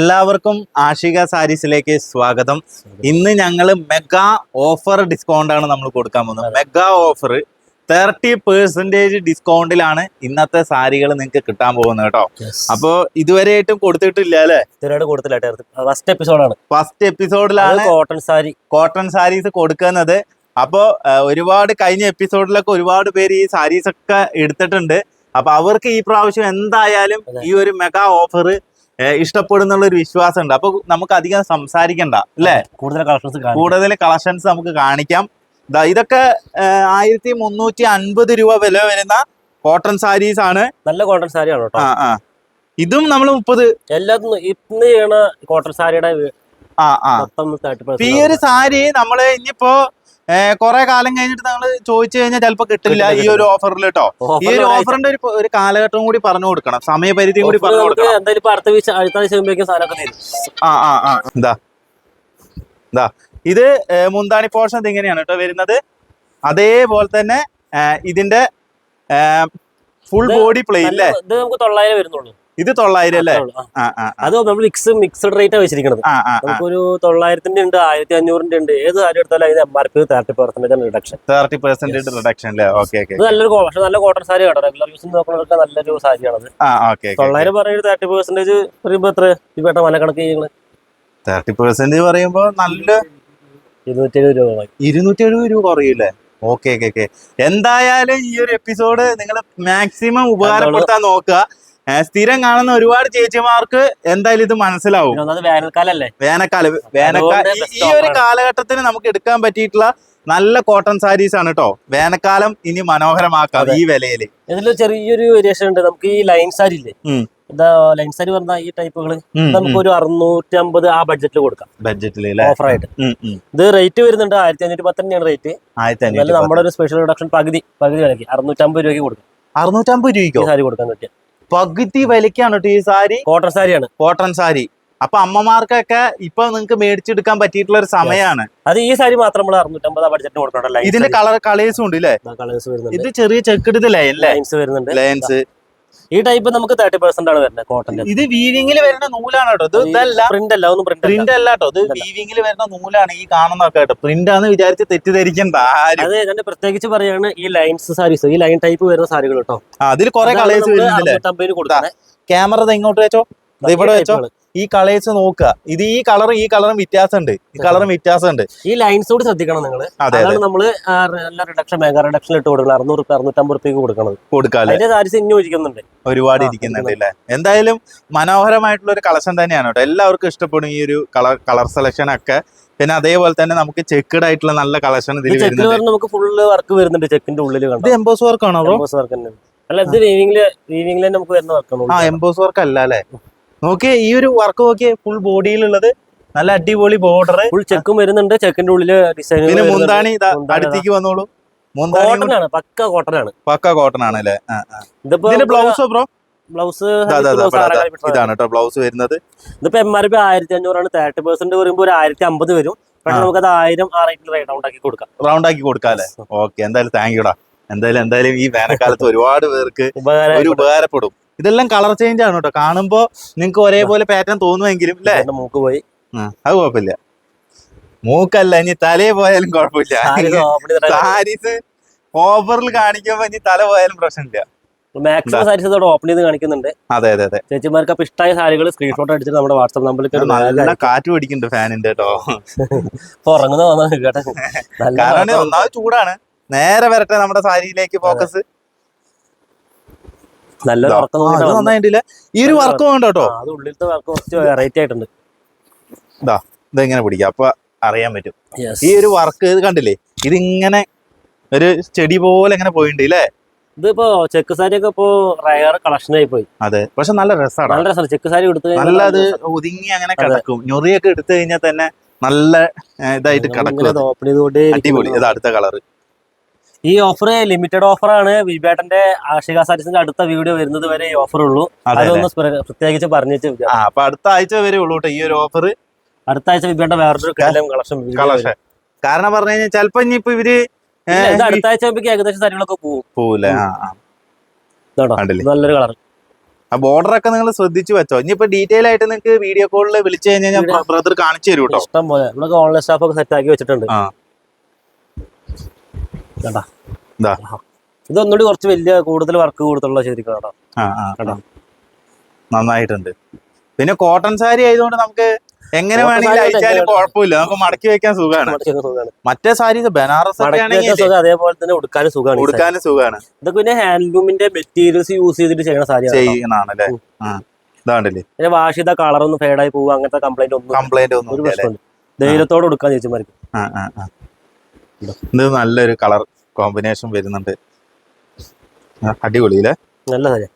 എല്ലാവർക്കും ആഷിക സാരീസിലേക്ക് സ്വാഗതം. ഇന്ന് ഞങ്ങൾ മെഗാ ഓഫർ ഡിസ്കൗണ്ട് ആണ് നമ്മൾ കൊടുക്കാൻ പോകുന്നത്. മെഗാ ഓഫർ തേർട്ടി പെർസെന്റേജ് ഡിസ്കൗണ്ടിലാണ് ഇന്നത്തെ സാരികൾ നിങ്ങൾക്ക് കിട്ടാൻ പോകുന്നത് കേട്ടോ. അപ്പോ ഇതുവരെയായിട്ടും കൊടുത്തിട്ടില്ല അല്ലേ? കൊടുത്തില്ല ഫസ്റ്റ് എപ്പിസോഡാണ് ഫസ്റ്റ് എപ്പിസോഡിലാണ് കോട്ടൺ സാരി. കോട്ടൺ സാരീസ് കൊടുക്കുന്നത്. അപ്പോൾ ഒരുപാട് കഴിഞ്ഞ എപ്പിസോഡിലൊക്കെ ഒരുപാട് പേര് ഈ സാരീസ് ഒക്കെ എടുത്തിട്ടുണ്ട്. അപ്പൊ അവർക്ക് ഈ പ്രാവശ്യം എന്തായാലും ഈ ഒരു മെഗാ ഓഫർ ഇഷ്ടപ്പെടുന്നുള്ള ഒരു വിശ്വാസം ഉണ്ട് അപ്പൊ നമുക്ക് അധികം സംസാരിക്കണ്ട അല്ലേ? കൂടുതൽ കളക്ഷൻസ് കൂടുതൽ കളക്ഷൻസ് നമുക്ക് കാണിക്കാം. ഇതൊക്കെ ആയിരത്തി മുന്നൂറ്റി അൻപത് രൂപ വില വരുന്ന കോട്ടൺ സാരീസ് ആണ്. നല്ല കോട്ടൺ സാരി ആണ് കേട്ടോ. ആ ഇതും നമ്മൾ മുപ്പത് എല്ലാത്തും ഇന്ന് ചെയ്യണ കോട്ടൺ സാരിയുടെ ആ ആ. ഈ ഒരു സാരി നമ്മൾ ഇനിയിപ്പോ കുറെ കാലം കഴിഞ്ഞിട്ട് നിങ്ങൾ ചോദിച്ചു കഴിഞ്ഞാൽ ചിലപ്പോ കിട്ടില്ല ഈ ഒരു ഓഫറിൽ കേട്ടോ ഈ ഒരു ഓഫറിന്റെ ഒരു ഒരു കാലഘട്ടം കൂടി പറഞ്ഞു കൊടുക്കണം. സമയപരിധിയും കൂടി പറഞ്ഞു കൊടുക്കണം. എന്തായാലും ഇപ്പൊ അടുത്ത വീഴ്ച അടുത്ത ആഴ്ച മുമ്പേക്കും സാധനമൊക്കെ തരും. ആ ആ ആ. എന്താ എന്താ ഇത് മുന്താണി പോർഷൻ ഇങ്ങനെയാണ് കേട്ടോ വരുന്നത്. അതേപോലെ തന്നെ ഇതിന്റെ ഫുൾ ബോഡി പ്ലേ ഇല്ലേ അല്ലേ ഇത് നമുക്ക് തൊള്ളായിരം വരുന്നുള്ളൂ. ഇത് തൊള്ളായിരം അല്ലേ? അത് നമ്മൾ മിക്സ് മിക്സഡ് റേറ്റ് വെച്ചിരിക്കുന്നത് നമുക്കൊരു തൊള്ളായിരത്തിന്റെ ഉണ്ട് ആയിരത്തി അഞ്ഞൂറിന്റെ ഉണ്ട്. ഏത് കാര്യം എടുത്താലും അതിന് M R P thirty percentage reduction thirty percentage reduction അല്ലേ? ഓക്കെ ഇത് നല്ലൊരു പക്ഷേ നല്ല കോട്ടൺ സാരി കേട്ടോ റെഗുലർ യൂസ് നോക്കുന്നവർക്ക് നല്ലൊരു സാരിയാണത്. തൊള്ളായിരം പറയുന്നത് തേർട്ടി പെർസെന്റേജ് പറയുമ്പോ എത്ര? ഈ പേട്ട മല കണക്ക് ചെയ്യുന്നത് തേർട്ടി പെർസെന്റ് പറയുമ്പോ നല്ല ഇരുന്നൂറ്റി എഴുപത് രൂപ. ഇരുന്നൂറ്റി എഴുപത് രൂപ കുറയൂലേ ഓക്കെ ഓക്കെ ഓക്കെ എന്തായാലും ഈ ഒരു എപ്പിസോഡ് നിങ്ങൾ മാക്സിമം ഉപകാരപ്പെടുത്താൻ നോക്കുക. സ്ഥിരം കാണുന്ന ഒരുപാട് ചേച്ചിമാർക്ക് എന്തായാലും ഇത് മനസ്സിലാവും. വേനൽക്കാലല്ലേ? വേനൽക്കാലം വേനൽക്കാലം ഈ ഒരു കാലഘട്ടത്തിന് നമുക്ക് എടുക്കാൻ പറ്റിയിട്ടുള്ള നല്ല കോട്ടൺ സാരീസ് ആണ് കേട്ടോ വേനൽക്കാലം ഇനി മനോഹരമാക്കാം ഈ വിലയിൽ ഇതിൽ ചെറിയൊരു വേരിയേഷൻ ഉണ്ട്. നമുക്ക് ഈ ലൈൻ സാരി ഇല്ലേ? ലൈൻ സാരി പറഞ്ഞ ഈ ടൈപ്പുകൾ നമുക്ക് ഒരു അറുന്നൂറ്റി അമ്പത് ആ ബഡ്ജറ്റിൽ കൊടുക്കാം. ബഡ്ജറ്റിൽ ഓഫർ ആയിട്ട്. ഇത് റേറ്റ് വരുന്നുണ്ട്. ആയിരത്തി അഞ്ഞൂറ്റി പത്ത് തന്നെയാണ് റേറ്റ് എന്നാലും നമ്മുടെ ഒരു സ്പെഷ്യൽ റിഡക്ഷൻ പകുതി പകുതി വിലക്ക് അറുന്നൂറ്റമ്പത് രൂപയ്ക്ക് കൊടുക്കാം. അറുന്നൂറ്റമ്പത് രൂപയ്ക്ക്? സാരി കൊടുക്കാൻ പറ്റിയ. പകുതി വിലക്കാണ് കേട്ടോ ഈ സാരി. കോട്ടൺ സാരിയാണ്. കോട്ടൺ സാരി. അപ്പൊ അമ്മമാർക്കൊക്കെ ഇപ്പൊ നിങ്ങൾക്ക് മേടിച്ചെടുക്കാൻ പറ്റിയിട്ടുള്ള ഒരു സമയമാണ് അത് ഈ സാരി മാത്രം നമ്മൾ അറുന്നൂറ്റമ്പത് ബഡ്ജറ്റ് ബഡ്ജറ്റിന് കൊടുക്കണം ഇതിന്റെ കളർ കളേഴ്സും ഉണ്ട് കളേഴ്സ് വരുന്നുണ്ട്. ഇത് ചെറിയ ചെക്കെടുത്ത് ലൈൻ ലൈൻസ് വരുന്നുണ്ട്. ലൈൻസ് ഈ ടൈപ്പ് നമുക്ക് തേർട്ടി പെർസെന്റ് ആണ് വരുന്നത് കോട്ടന്റെ ഇത് വീവിംഗിൽ വരുന്ന നൂലാണ് കേട്ടോ. ഇത് ഇതല്ല. പ്രിന്റ് അല്ല ഒന്നും പ്രിന്റ് പ്രിന്റ് അല്ല കേട്ടോ. ഇത് വീവിംഗിൽ വരുന്ന നൂലാണ് ഈ കാണുന്നൊക്കെ കേട്ടോ. പ്രിന്റ് ആണ് വിചാരിച്ച് തെറ്റിദ്ധരിക്കണ്ട അത് ഞാൻ പ്രത്യേകിച്ച് പറയാണ് ഈ ലൈൻസ് സാരീസ് ഈ ലൈൻ ടൈപ്പ് വരുന്ന സാരികൾ കേട്ടോ. അതിൽ കുറെ കളേഴ്സ് അറുന്നൂറ്റമ്പതിന് കൊടുക്കുന്നത് ക്യാമറ ഇങ്ങോട്ട് വെച്ചോ. ഇവിടെ വെച്ചോ ഈ കളേഴ്സ് നോക്കുക. ഇത് ഈ കളറും ഈ കളറും വ്യത്യാസമുണ്ട്. ഈ കളറും വ്യത്യാസമുണ്ട്. ഈ ലൈൻസ് കൂടി ശ്രദ്ധിക്കണം നിങ്ങൾ അതെ അതെ. അതാണ് നമ്മൾ ആ റിഡക്ഷൻ മേഘ റിഡക്ഷൻ ഇട്ട് കൊടുക്കണം അറുന്നൂറ് അറുന്നൂറ്റമ്പത് റുപ്യക്ക് കൊടുക്കണം കൊടുക്കാല്ലേ ഇനി ഒരുപാട് ഇരിക്കുന്നുണ്ട് അല്ലേ? എന്തായാലും മനോഹരമായിട്ടുള്ള ഒരു കളക്ഷൻ തന്നെയാണ് കേട്ടോ. എല്ലാവർക്കും ഇഷ്ടപ്പെടും ഈ ഒരു കളർ കളർ സെലക്ഷൻ ഒക്കെ. പിന്നെ അതേപോലെ തന്നെ നമുക്ക് ചെക്കഡ് ആയിട്ടുള്ള നല്ല കളക്ഷൻ ഇതിൽ നമുക്ക് ഫുള്ള് വർക്ക് വരുന്നുണ്ട് ചെക്കിന്റെ ഉള്ളിൽ ഇത് എംബോസ് വർക്ക് ആണോ എംബോസ് വർക്ക് തന്നെ അല്ല ഇത് വീവിംഗിൽ വീവിംഗിൽ നമുക്ക് വരുന്ന ആ എംബോസ് വർക്ക് അല്ല അല്ലേ? നോക്കിയേ ഈ ഒരു വർക്ക് നോക്കിയേ ഫുൾ ബോഡിയിലുള്ളത് നല്ല അടിപൊളി ബോർഡർ ഫുൾ ചെക്കും വരുന്നുണ്ട്. ചെക്കിന്റെ ഉള്ളിൽ ഡിസൈൻ പിന്നെ മുന്താണി അടുത്തേക്ക് വന്നോളൂ. കോട്ടൺ ആണ് പക്ക കോട്ടൺ ആണ്. പക്ക കോട്ടൺ ആണ് അല്ലേ. ഇതിപ്പോ ബ്ലൗസോ ബ്രോ ബ്ലൗസ് ഇതാണ് കേട്ടോ ബ്ലൗസ് വരുന്നത്. ഇതിപ്പോ എം ആർ പി ആയിരത്തി അഞ്ഞൂറാണ് തേർട്ടി പെർസെന്റ് വരുമ്പോൾ ഒരു ആയിരത്തി അമ്പത് വരും. പക്ഷെ നമുക്ക് അത് ആയിരം ആ റേറ്റിൽ റേറ്റ് ഔട്ട് ആക്കി കൊടുക്കാം. റൗണ്ട് ആക്കി കൊടുക്കാം അല്ലേ? ഓക്കെ എന്തായാലും താങ്ക് യുടാ എന്തായാലും എന്തായാലും ഈ വേനൽക്കാലത്ത് ഒരുപാട് പേർക്ക് ഒരു ഉപകാരം ഉപകാരപ്പെടും. ഇതെല്ലാം കളർ ചേഞ്ച് ആണ് കേട്ടോ. കാണുമ്പോ നിങ്ങൾക്ക് ഒരേപോലെ പാറ്റേൺ തോന്നുമെങ്കിലും അല്ലേ മൂക്ക് പോയി. അത് കുഴപ്പമില്ല. മൂക്കല്ല ഇനി തലേ പോയാലും കുഴപ്പമില്ല. സാരീസ് ഓഫറിൽ കാണിക്കുമ്പോ ഇനി തല പോയാലും പ്രശ്നമില്ല. മാക്സിമം സാരീസ് ഇതോടെ ഓപ്പൺ ചെയ്ത് കാണിക്കുന്നുണ്ട്. അതെ അതെ അതെ. ചേച്ചിമാർക്ക് അപ്പൊ ഇഷ്ടമായ സാരികൾ സ്ക്രീൻഷോട്ട് അടിച്ചിട്ട് നമ്മുടെ വാട്സ്ആപ്പ് നമ്പറിലേക്ക് നല്ല കാറ്റ് പിടിക്കുന്നുണ്ട് ഫാനിന്റെ കേട്ടോ. ഉറങ്ങുന്ന കേട്ടോ. കാരണം. ഒന്നാമത് ചൂടാണ്. നേരെ വരട്ടെ നമ്മുടെ സാരിയിലേക്ക് ഫോക്കസ് നല്ലൊരു വർക്ക്. നന്നായിട്ടില്ല? ഈ ഒരു വർക്ക് വേണ്ട കേട്ടോ അത് ഉള്ളിലത്തെ വർക്ക് കുറച്ച് വെറൈറ്റി ആയിട്ടുണ്ട്. ഇതെങ്ങനെ പിടിക്കാം? അപ്പൊ അറിയാൻ പറ്റും. Yes. ഈ ഒരു വർക്ക് ഇത് കണ്ടില്ലേ? ഇതിങ്ങനെ ഒരു ചെടി പോലെ ഇങ്ങനെ പോയിട്ടുണ്ട് ഇല്ലേ? ഇതിപ്പോ ചെക്ക് സാരി ഒക്കെ ഇപ്പോ റയർ കളക്ഷൻ ആയി പോയി. അതെ. പക്ഷെ നല്ല രസമാണ് നല്ല രസമാണ് ചെക്ക് സാരി കൊടുത്തു നല്ല അത് ഒതുങ്ങി അങ്ങനെ കിടക്കും. ഞൊറിയൊക്കെ എടുത്തു കഴിഞ്ഞാൽ തന്നെ നല്ല ഇതായിട്ട് കിടക്കും അടിപൊളി. ഇത് അടുത്ത കളർ ഈ ഓഫർ ലിമിറ്റഡ് ഓഫർ ആണ്. വിബേട്ടന്റെ ആഷിക സാരിസിന്റെ അടുത്ത വീഡിയോ വരുന്നത് വരെ ഈ ഓഫർ ഉള്ളൂ. അതെ അതെ. അതൊന്ന് പ്രത്യേകിച്ച് പറഞ്ഞിട്ട് അപ്പൊ അടുത്ത ആഴ്ച വരെ ഉള്ളൂ കേട്ടോ ഈ ഒരു ഓഫർ അടുത്ത ആഴ്ച വിബേട്ട വേറൊരു കളക്ഷൻ കളക്ഷൻ കാരണം പറഞ്ഞു കഴിഞ്ഞാൽ ചിലപ്പോ ഇനിയിപ്പോ ഇവർ അടുത്ത ആഴ്ച ഏകദേശം സാരികളൊക്കെ പോകും പോവില്ല നല്ലൊരു കളർ ആ ബോർഡർ ഒക്കെ നിങ്ങൾ ശ്രദ്ധിച്ചു വെച്ചോ. ഇനിയിപ്പോ ഡീറ്റെയിൽ ആയിട്ട് നിങ്ങൾക്ക് വീഡിയോ കോളിൽ വിളിച്ചു കഴിഞ്ഞാൽ ബ്രദർ കാണിച്ചു തരും കേട്ടോ ഇഷ്ടം പോലെ. നമ്മളൊക്കെ ഓൺലൈൻ സ്റ്റാഫ് ഒക്കെ സെറ്റ് ആക്കി വെച്ചിട്ടുണ്ട്. ആ. കേട്ടാ ഇതാ. ഇത് ഒന്നുകൂടി കുറച്ച് വലിയ കൂടുതൽ വർക്ക് കൂടുതലുള്ള ശരിക്കും കേട്ടോ. നന്നായിട്ടുണ്ട്. പിന്നെ കോട്ടൺ സാരി ആയതുകൊണ്ട് നമുക്ക് എങ്ങനെ വേണമെങ്കിലും അയച്ചാലും കുഴപ്പമില്ല. നമുക്ക് മടക്കി വെക്കാൻ സുഖമാണ്. മറ്റേ സാരി ബനാറസ് അതേപോലെ തന്നെ ഉടുക്കാനും സുഖമാണ് ഉടുക്കാനും സുഖമാണ് ഇതൊക്കെ പിന്നെ ഹാൻഡ്ലൂമിന്റെ മെറ്റീരിയൽസ് യൂസ് ചെയ്തിട്ട് ചെയ്യുന്ന സാരിയാണ് കേട്ടോ. ചെയ്യുന്നതാണല്ലേ? ഇതാണ്ടല്ലേ? പിന്നെ വാഷ് ചെയ്ത കളർ ഒന്നും ഫേഡായി പോകുക അങ്ങനത്തെ കംപ്ലൈന്റ് ഒന്നും കംപ്ലൈന്റ് ഒന്നും ധൈര്യത്തോടെ ഉടുക്കാൻ ചേച്ചിമാർക്ക് ഇത് നല്ലൊരു കളർ കോമ്പിനേഷൻ വരുന്നുണ്ട്. അടിപൊളിയില്ലേ? നല്ല സാരിയാ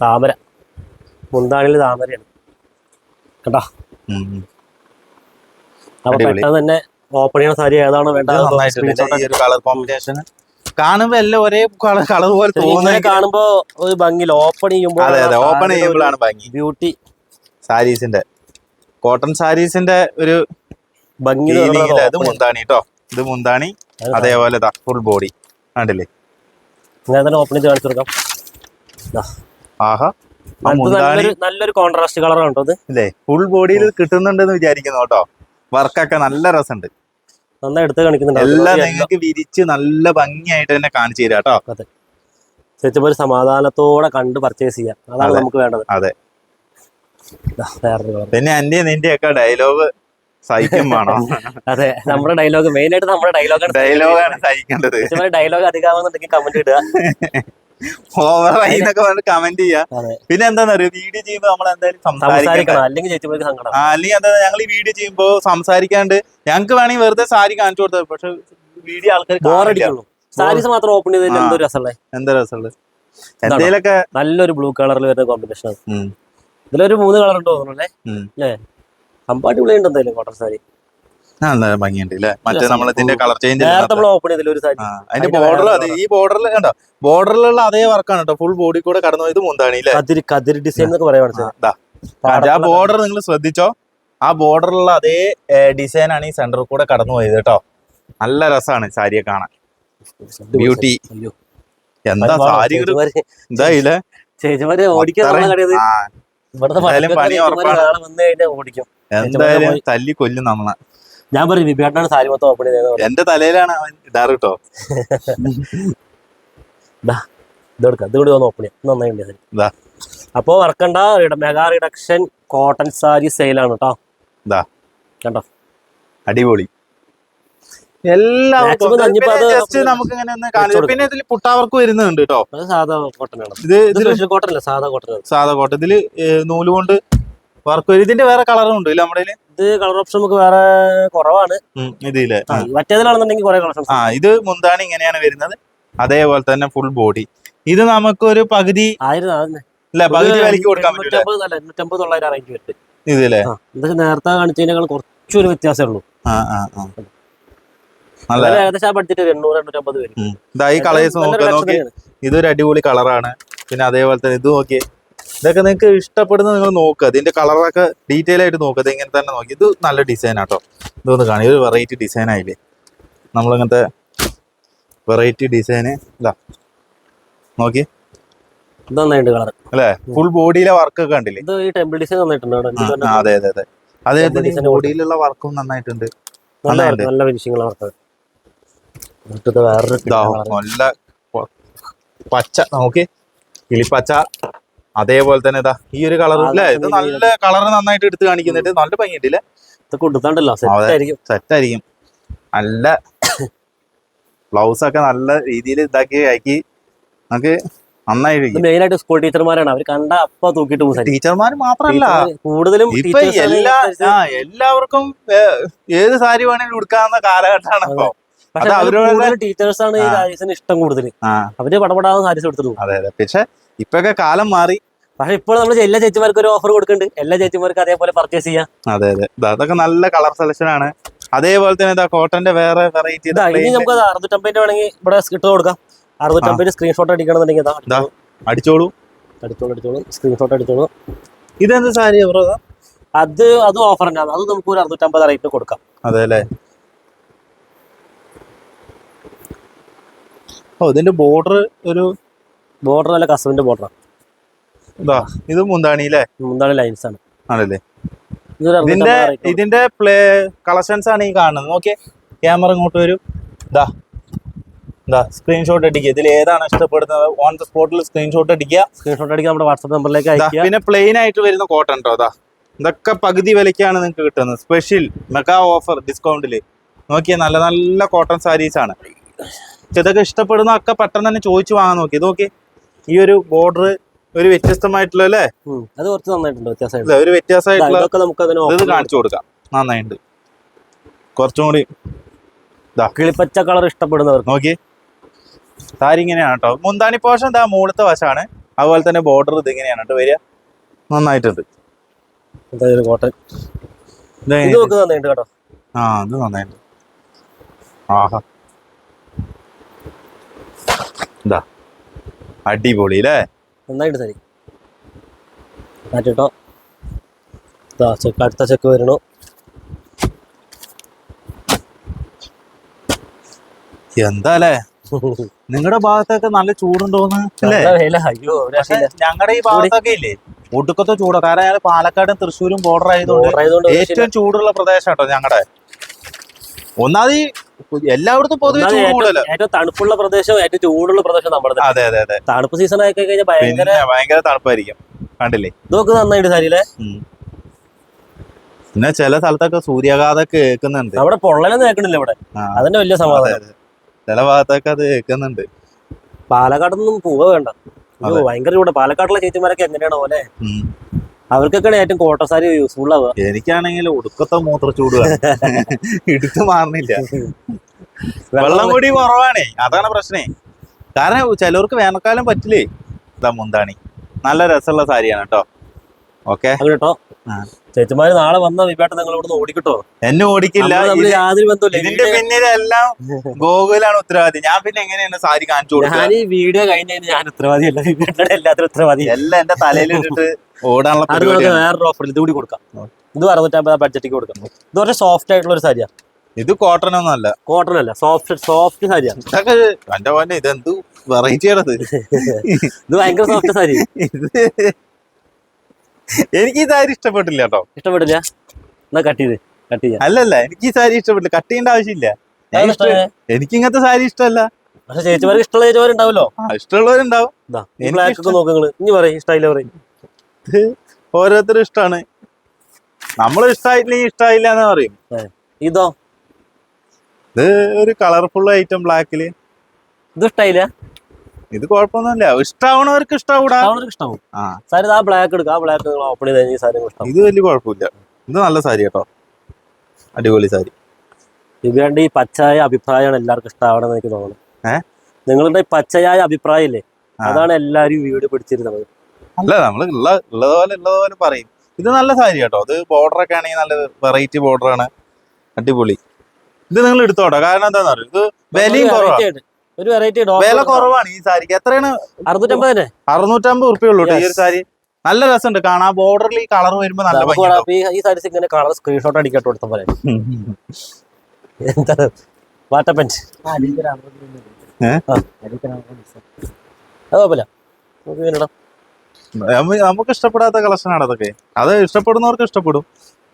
താമര. മുന്താണിൽ താമരയാണ്. കേട്ടോ. അപ്പൊ പെട്ടെന്ന് തന്നെ ഓപ്പൺ ചെയ്യുന്ന സാരി ഏതാണോ വേണ്ടത് കളർ കോമ്പിനേഷൻ കാണുമ്പോ എല്ലാം ഒരേ കളർ കളർ പോലെ തോന്നുന്നത് കാണുമ്പോ ഒരു ഭംഗി ഓപ്പൺ ചെയ്യുമ്പോൾ അതെ അതെ. ഓപ്പൺ ചെയ്യുമ്പോഴാണ് ഭംഗി. ബ്യൂട്ടി സാരീസിന്റെ കോട്ടൺ സാരീസിന്റെ ഒരു ഭംഗി ഇത് മുന്താണി കേട്ടോ ഇത് മുന്താണി അതേപോലെ ഫുൾ ബോഡി കണ്ടില്ലേ? ഓപ്പൺ ചെയ്ത് കാണിച്ചു കൊടുക്കാം. ആഹാ. അത് നല്ലൊരു കോൺട്രാസ്റ്റ് കളറാണ് കേട്ടോ ഇല്ലേ? ഫുൾ ബോഡിയിൽ കിട്ടുന്നുണ്ടെന്ന് വിചാരിക്കുന്നു കേട്ടോ. വർക്കൊക്കെ നല്ല രസമുണ്ട്. നന്നായി എടുത്ത് കാണിക്കുന്നുണ്ട്. എല്ലാം നിങ്ങൾക്ക് വിരിച്ച് നല്ല ഭംഗിയായിട്ട് തന്നെ കാണിച്ചു തരാം കേട്ടോ. ശരിക്കും ഒരു സമാധാനത്തോടെ കണ്ട് പർച്ചേസ് ചെയ്യാം. അതാണ് നമുക്ക് വേണ്ടത്. അതെ. പിന്നെ എന്റെ നിന്റെ ഒക്കെ ഡയലോഗ് സഹിക്കും വേണം. അതെ നമ്മുടെ ഡയലോഗ് മെയിൻ ആയിട്ട് നമ്മുടെ ഡയലോഗാണ് ഡയലോഗാണ് സഹിക്കേണ്ടത്. ഡയലോഗ് അധികമാണെന്നുണ്ടെങ്കിൽ കമന്റ് ഇടുക. ഓവറായി എന്നൊക്കെ പറഞ്ഞിട്ട് കമന്റ് ചെയ്യാ. പിന്നെ എന്താന്ന് വീഡിയോ ചെയ്യുമ്പോ നമ്മൾ എന്തായാലും സംസാരിക്കണം. അല്ലെങ്കിൽ അല്ലെങ്കിൽ എന്താ ഞങ്ങൾ ഈ വീഡിയോ ചെയ്യുമ്പോ സംസാരിക്കാണ്ട് ഞങ്ങൾക്ക് വേണമെങ്കിൽ വെറുതെ സാരി കാണിച്ചു കൊടുത്തത് പക്ഷെ വീഡിയോ ആൾക്കാർ ബോറടിക്കുള്ളൂ സാരീസ് മാത്രം ഓപ്പൺ ചെയ്തതിൽ. എന്തോ രസമുള്ളത് നല്ലൊരു ബ്ലൂ കളറിൽ വരുന്ന കോമ്പിനേഷൻ ആണ്. ഇതിലൊരു മൂന്ന് കളർ ഉണ്ടോ തോന്നുന്നു അല്ലേ? വിളിയുണ്ട് എന്തായാലും കോട്ടൺ സാരി. ആ, നല്ല ഭംഗിയുണ്ട് അല്ലേ മറ്റേ നമ്മൾ ഇതിന്റെ കളർ ചേഞ്ച് അതിന്റെ ബോർഡർ അതെ ഈ ബോർഡറിൽ കണ്ടോ? ബോർഡറിലുള്ള അതേ വർക്കാണ് കേട്ടോ. ഫുൾ ബോഡി കൂടെ കടന്നു പോയത് മുന്താണി കതിർ കതിർ കതിരി ഡിസൈൻ എന്നൊക്കെ പറയാൻ ആ, ദാ. ആ ബോർഡർ നിങ്ങൾ ശ്രദ്ധിച്ചോ? ആ ബോർഡറിലുള്ള അതേ ഡിസൈൻ ആണ് ഈ സെന്ററിൽ കൂടെ കടന്നു പോയത് കേട്ടോ. നല്ല രസമാണ് സാരിയെ കാണാൻ. ബ്യൂട്ടി എന്താ സാരി. എന്താ ഇല്ലേ ചേച്ചിമാര്. ഓടിക്കാൻ ഇവിടുത്തെ പണി ഉറപ്പാണ്. വന്ന് കഴിഞ്ഞാൽ ഓടിക്കും എന്തായാലും തല്ലി കൊല്ലും നമ്മളെ. ഞാൻ പറയും വിഭേട്ടനാണ് സാരി മൊത്തം ഓപ്പൺ ചെയ്തത് എന്റെ തലയിലാണ് അവൻ ഇടാറ് കേട്ടോ ഇതെടുക്കാം ഇത് കൂടി ഒന്ന് ഓപ്പൺ ചെയ്യാം. നന്നായി ദാ. അപ്പോ വർക്കണ്ട മെഗാ റിഡക്ഷൻ കോട്ടൺ സാരി സെയിലാണ് കേട്ടോ. കണ്ടോ? അടിപൊളി. എല്ലാവർക്കും ജസ്റ്റ് നമുക്ക് ഇങ്ങനെ ഒന്ന് കാണിച്ചു പിന്നെ ഇതിൽ പുട്ടാവർക്ക് വരുന്നുണ്ട് കേട്ടോ സാധാ കോട്ടൺ ആണ്. ഇത് ഇത് ഇതിൽ കോട്ടൺ അല്ല സാധാ കോട്ടൺ ആണ്. സാധാ കോട്ട ഇതിൽ നൂൽ കൊണ്ട് വർക്ക് വരും. ഇതിന്റെ വേറെ കളറും ഉണ്ട് നമ്മുടെ ഇത് കളർ ഓപ്ഷൻ നമുക്ക് വേറെ കുറവാണ്. ഇതില്ലേ മറ്റേതിലാണെന്നുണ്ടെങ്കിൽ കുറെ കളർ ആ ഇത് മുന്താണി ഇങ്ങനെയാണ് വരുന്നത്. അതേപോലെ തന്നെ ഫുൾ ബോഡി ഇത് നമുക്ക് ഒരു പകുതി. അല്ല പകുതി വിലക്ക് കൊടുക്കാൻ വരും ഇതില്ലേ നേരത്തെ കാണിച്ചതിനേക്കാൾ കുറച്ചൊരു വ്യത്യാസമേ ഉള്ളൂ. ആ ആ ആ. ഏകദേശം ആ ബഡ്ജറ്റ് എണ്ണൂറ് എണ്ണൂറ്റമ്പത് വരും ഉം. ഇതാ ഈ കളേഴ്സ് നോക്കി ഇതൊരു അടിപൊളി കളറാണ്. പിന്നെ അതേപോലെ തന്നെ ഇത് നോക്കിയേ ഇതൊക്കെ നിങ്ങൾക്ക് ഇഷ്ടപ്പെടുന്ന നിങ്ങൾ നോക്കുക ഇതിന്റെ കളറൊക്കെ ഡീറ്റെയിൽ ആയിട്ട് നോക്കുക ഇങ്ങനെ തന്നെ നോക്കി. ഇത് നല്ല ഡിസൈൻ ആട്ടോ. ഇതൊന്ന് കാണി. ഒരു വെറൈറ്റി ഡിസൈൻ ആയില്ലേ? നമ്മളിങ്ങനത്തെ വെറൈറ്റി ഡിസൈന് ഇതാ. നോക്കി. നന്നായിട്ട് കളർ അല്ലേ? ഫുൾ ബോഡിയിലെ വർക്കൊക്കെ കണ്ടില്ലേ? ഇത് ഈ ടെമ്പിൾ ഡിസൈൻ നന്നായിട്ടുണ്ട് അതെ അതെ അതെ. അതേ ബോഡിയിലുള്ള വർക്കും നന്നായിട്ടുണ്ട്. നല്ല ഫിനിഷിംഗ് വർക്ക് എന്നിട്ട് വേറൊരു ഇതാ colour. നല്ല പച്ച നോക്കി. കിളിപ്പച്ച അതേപോലെ തന്നെ ഇതാ ഈ ഒരു കളർ അല്ലേ ഇത് നല്ല കളർ നന്നായിട്ട് എടുത്ത് കാണിക്കുന്നുണ്ട്. നല്ല ഭംഗിയുണ്ടല്ലേ? ഇതൊക്കെ കൊടുത്താണ്ടല്ലോ. സെറ്റ് ആയിരിക്കും നല്ല ബ്ലൗസ് ഒക്കെ നല്ല രീതിയിൽ ഇതാക്കി ആക്കി. നമുക്ക് നന്നായിട്ട് നന്നായിരിക്കും മെയിൻ ആയിട്ട് സ്കൂൾ ടീച്ചർമാരാണ്. അവർ കണ്ട അപ്പ തൂക്കിട്ട് പോകും. ടീച്ചർമാർ മാത്രല്ല കൂടുതലും ഇപ്പൊ എല്ലാ എല്ലാവർക്കും ഏത് സാരി വേണേലും ഉടുക്കാവുന്ന കാലഘട്ടമാണ് ഇപ്പൊ. പക്ഷെ അതിൽ ടീച്ചേഴ്സ് ആണ് ഈ ആ. ഇഷ്ടം കൂടുതൽ അവർ പടപടാന്ന് ഹാരിസ് എടുത്തിട്ട് അതെ അതെ. പക്ഷെ ഇപ്പൊക്കെ കാലം മാറി. പക്ഷെ ഇപ്പോൾ നമ്മൾ എല്ലാ ചേച്ചിമാർക്കും ഒരു ഓഫർ കൊടുക്കുന്നുണ്ട്. എല്ലാ ചേച്ചിമാർക്കും അതേപോലെ പർച്ചേസ് ചെയ്യാം. അതെ അതെ. അതൊക്കെ നല്ല കളർ സെലക്ഷൻ ആണ്. അതേപോലെ തന്നെ ഇതാ കോട്ടന്റെ വേറെ വെറൈറ്റി ഇനി നമുക്ക് അറുന്നൂറ്റമ്പതിന്റെ വേണമെങ്കിൽ ഇവിടെ ഇട്ട് കൊടുക്കാം. അറുന്നൂറ്റമ്പതിന് സ്ക്രീൻഷോട്ട് അടിക്കണമെന്നുണ്ടെങ്കിൽ. അടിച്ചോളൂ. അടിച്ചോളൂ അടിച്ചോളൂ. സ്ക്രീൻഷോട്ട് അടിച്ചോളൂ. ഇതെന്ത് സാരി ബ്രോ? അത് അത് ഓഫർ തന്നെയാണ്. അത് നമുക്ക് ഒരു അറുന്നൂറ്റമ്പത് റേറ്റ് കൊടുക്കാം. അതെ അല്ലേ? ഓ ഇതിന്റെ ബോർഡർ ഒരു ബോർഡർ അല്ല കസവിന്റെ ബോർഡർ ഇതാ ഇത് മുന്താണി അല്ലേ മുന്താണി ലൈൻസ് ആണ്. ആണല്ലേ? ഇതിന്റെ. ഇതിന്റെ പ്ലേ കളക്ഷൻസ് ആണ് ഈ കാണുന്നത്. നോക്കിയേ ക്യാമറ ഇങ്ങോട്ട് വരും. ഇതാ എന്താ സ്ക്രീൻഷോട്ട് അടിക്കുക. ഇതിൽ ഏതാണ് ഇഷ്ടപ്പെടുന്നത്? ഓൺ ദ സ്പോട്ടിൽ സ്ക്രീൻഷോട്ട് അടിക്കുക. സ്ക്രീൻഷോട്ട് അടിക്കുക നമ്മുടെ വാട്സ്ആപ്പ് നമ്പറിലേക്ക് അയക്കുക. പിന്നെ പ്ലെയിൻ ആയിട്ട് വരുന്ന കോട്ടൺ കേട്ടോ അതാ ഇതൊക്കെ പകുതി വിലയ്ക്കാണ് നിങ്ങൾക്ക് കിട്ടുന്നത്. സ്പെഷ്യൽ മെഗാ ഓഫർ ഡിസ്കൗണ്ടിൽ നോക്കിയാൽ നല്ല നല്ല കോട്ടൺ സാരീസ് ആണ്. ഇതൊക്കെ ഇഷ്ടപ്പെടുന്ന ഒക്കെ പെട്ടെന്ന് തന്നെ ചോദിച്ചു വാങ്ങാൻ നോക്കി. ഇത് നോക്കി. ഈ ഒരു ബോർഡർ ഒരു വ്യത്യസ്തമായിട്ടുള്ള അല്ലേ? ഉം. അത് കുറച്ച് നന്നായിട്ടുണ്ട്? വ്യത്യാസമായിട്ട്? ഇല്ല, ഒരു വ്യത്യാസമായിട്ടുള്ള നമുക്ക് ഇത് കാണിച്ചു കൊടുക്കാം. നന്നായിട്ടുണ്ട് കുറച്ചും കൂടി കിളിപ്പച്ച കളർ ഇഷ്ടപ്പെടുന്നവർ നോക്കി. സാരി ഇങ്ങനെയാണ് കേട്ടോ മുന്താണി പോഷൻ ഇതാ മൂളത്തെ വശമാണ്. അതുപോലെ തന്നെ ബോർഡർ ഇത് ഇങ്ങനെയാണ് കേട്ടോ വരിക. നന്നായിട്ടുണ്ട്. എന്തായാലും കോട്ടൺ ഇത് ഇത് നന്നായിട്ട് കേട്ടോ. ആ അത് നന്നായിട്ടുണ്ട്. ആഹാ. ഇതാ അടിപൊളി അല്ലേ നന്നായിട്ട് തരി. മാറ്റിട്ടോ. ഇതാ ചെക്ക് അടുത്ത ചെക്ക് വരണു എന്താ അല്ലേ നിങ്ങളുടെ ഭാഗത്തൊക്കെ നല്ല ചൂടുണ്ടോന്ന്? ഞങ്ങളുടെ ഈ ഭാഗത്തൊക്കെ ഇല്ലേ? ഒടുക്കത്തെ ചൂടോ. കാരണം ഞങ്ങൾ പാലക്കാടും തൃശ്ശൂരും ബോർഡർ ആയതുകൊണ്ട്. ഏറ്റവും ചൂടുള്ള പ്രദേശം കേട്ടോ ഞങ്ങളുടെ ഒന്നാമത് എല്ലായിടത്തും പൊതുവെ ഏറ്റവും- തണുപ്പുള്ള പ്രദേശവും ഏറ്റവും ചൂടുള്ള പ്രദേശം നമ്മുടെ അതെ അതെ അതെ. തണുപ്പ് സീസൺ ആയി കഴിഞ്ഞാൽ ഭയങ്കര ഭയങ്കര തണുപ്പായിരിക്കും. കണ്ടില്ലേ? നോക്ക് നന്നായിട്ട് സാരിയില്ലേ ഉം. പിന്നെ ചില സ്ഥലത്തൊക്കെ സൂര്യാഘാതമൊക്കെ കേൾക്കുന്നുണ്ട് അവിടെ പൊള്ളലൊന്നും കേൾക്കണില്ല ഇവിടെ. അതന്നെ വലിയ സമാധാനം. ചില ഭാഗത്തൊക്കെ അത് കേൾക്കുന്നുണ്ട് പാലക്കാടൊന്നും പോവേണ്ട. ഭയങ്കര ചൂട്. പാലക്കാട്ടിലെ ചേച്ചിമാരൊക്കെ എങ്ങനെയാണോ ഉം. അവർക്കൊക്കെയാണ് ഏറ്റവും കോട്ടൺ സാരി യൂസ്ഫുൾ ആവുക. എനിക്കാണെങ്കിൽ ഒടുക്കത്തെ മൂത്രച്ചൂട്. എടുത്ത് മാറണില്ല. വെള്ളം കൂടി കുറവാണേ. അതാണ് പ്രശ്നേ. കാരണം ചിലവർക്ക് വേനൽക്കാലം പറ്റില്ലേ? ഇതാ മുന്താണി. നല്ല രസമുള്ള സാരിയാണ് കേട്ടോ. ഓക്കെ? കേട്ടോ. ചേച്ചിമാര് നാളെ വന്ന വിപേട്ട നിങ്ങൾ ഇവിടുന്ന് ഓടിക്കിട്ടോ? എന്നെ ഓടിക്കില്ല. യാതൊരു ബന്ധമില്ല ഇതിന്റെ പിന്നിലെല്ലാം ഗോകുലാണ് ഉത്തരവാദി. ഞാൻ പിന്നെ എങ്ങനെയാണ് സാരി കാണിച്ചു കൊടുക്കുക? ഞാൻ ഈ വീഡിയോ കഴിഞ്ഞതിന് ഞാൻ ഉത്തരവാദിയല്ല. വിപേട്ടയുടെ എല്ലാത്തിനും ഉത്തരവാദി. എല്ലാം എന്റെ തലയിൽ ഇട്ടിട്ട് ഓടാനുള്ള അത് നമുക്ക് പരിപാടിയാണ്. വേറൊരു ഓഫർ ഇത് കൂടി കൊടുക്കാം. ഇത് അറുന്നൂറ്റമ്പത് ബഡ്ജറ്റിക്ക് കൊടുക്കാം. ഇത് കുറച്ച് സോഫ്റ്റ് ആയിട്ടുള്ള ഒരു ഇത് കോട്ടൺ കോട്ടൺ അല്ല. സോഫ്റ്റ് സോഫ്റ്റ് സാരിയാ. ഇതൊക്കെ എന്റെ പോലെ ഇതെന്ത് വെറൈറ്റി ആണത്? ഇത് ഭയങ്കര സോഫ്റ്റ് സാരി. ഇത് എനിക്ക് ഈ സാരി ഇഷ്ടപ്പെട്ടില്ല കേട്ടോ. ഇഷ്ടപ്പെട്ടില്ല? എന്നാ കട്ട് ചെയ്ത് കട്ട് ചെയ്യാം. അല്ലല്ല എനിക്ക് ഈ സാരി ഇഷ്ടപ്പെട്ടില്ല. കട്ട് ചെയ്യേണ്ട ആവശ്യമില്ല. ഞാൻ അതാണ് ഇഷ്ട- എനിക്ക് ഇങ്ങനത്തെ സാരി ഇഷ്ടമല്ല. പക്ഷെ ചേച്ചിമാർക്ക് ഇഷ്ടമുള്ള ചേച്ചിമാരുണ്ടാവല്ലോ ആ, ഇഷ്ടമുള്ളവരുണ്ടാവും. ഇതാ ഈ എനിക്ക് ബ്ലാക്ക് ഒക്കെ ഇഷ്ടം. ഇനി പറയും ഇഷ്ടമായില്ല പറയും. ഓരോരുത്തരും ഇഷ്ടമാണ് നമ്മൾ ഇഷ്ടമായിട്ടില്ലെങ്കിൽ ഇഷ്ടമായില്ല എന്ന് പറയും. ഇതോ? ഇത് ഒരു കളർഫുൾ ഐറ്റം ബ്ലാക്കിൽ ഇത് ഇഷ്ടായില്ല? ഇത് കുഴപ്പമൊന്നുമില്ല. ഇഷ്ടാവണവർക്ക് ഇഷ്ടാവൂടാ. ആ. സാരി ആ ബ്ലാക്ക് എടുക്കുക ആ ബ്ലാക്ക് ഓപ്പൺ ചെയ്ത് സാരി ഇത് വലിയ കുഴപ്പമില്ല. ഇത് നല്ല സാരി കേട്ടോ. അടിപൊളി സാരി. ഇവരണ്ട് ഈ പച്ചയായ അഭിപ്രായമാണ് എല്ലാവർക്കും ഇഷ്ടാവണം എന്ന് എനിക്ക് തോന്നുന്നു? നിങ്ങളുടെ പച്ചയായ അഭിപ്രായം ഇല്ലേ അതാണ് എല്ലാരും വീട് പിടിച്ചിരുന്നത്. അല്ല നമ്മൾ ഉള്ള ഉള്ളതുപോലെ ഉള്ളതുപോലെ പറയും. ഇത് നല്ല സാരി കേട്ടോ. അത് ബോർഡർ ഒക്കെ ആണെങ്കിൽ നല്ല വെറൈറ്റി ബോർഡർ ആണ്. അടിപൊളി. ഇത് നിങ്ങൾ എടുത്തോട്ടോ. കാരണം എന്താന്ന് പറയുക ഇത് വിലയും ഒരു കുറവാണ് ഒരു വെറൈറ്റി വില കുറവാണ് ഈ സാരിക്ക്. എത്രയാണ്? അറുന്നൂറ്റമ്പത് അറുന്നൂറ്റമ്പത് ഉറുപ്പ്യ ഉള്ളൂ ഈ ഒരു സാരി. നല്ല രസമുണ്ട്. കാണാൻ ബോർഡറിൽ ഈ കളർ വരുമ്പോ നല്ല ഈ- സാരീസ് ഇങ്ങനെ കളർ സ്ക്രീൻഷോട്ട് അടിക്കട്ടെ കൊടുത്ത പോലെ. എന്താ? വാട്ടപ്പൻസ്? അത് കുഴപ്പമില്ല. നമുക്ക് ഇങ്ങനെ നമുക്ക് ഇഷ്ടപ്പെടാത്ത കളക്ഷൻ ആണ് അതൊക്കെ. അത് ഇഷ്ടപ്പെടുന്നവർക്ക് ഇഷ്ടപ്പെടും.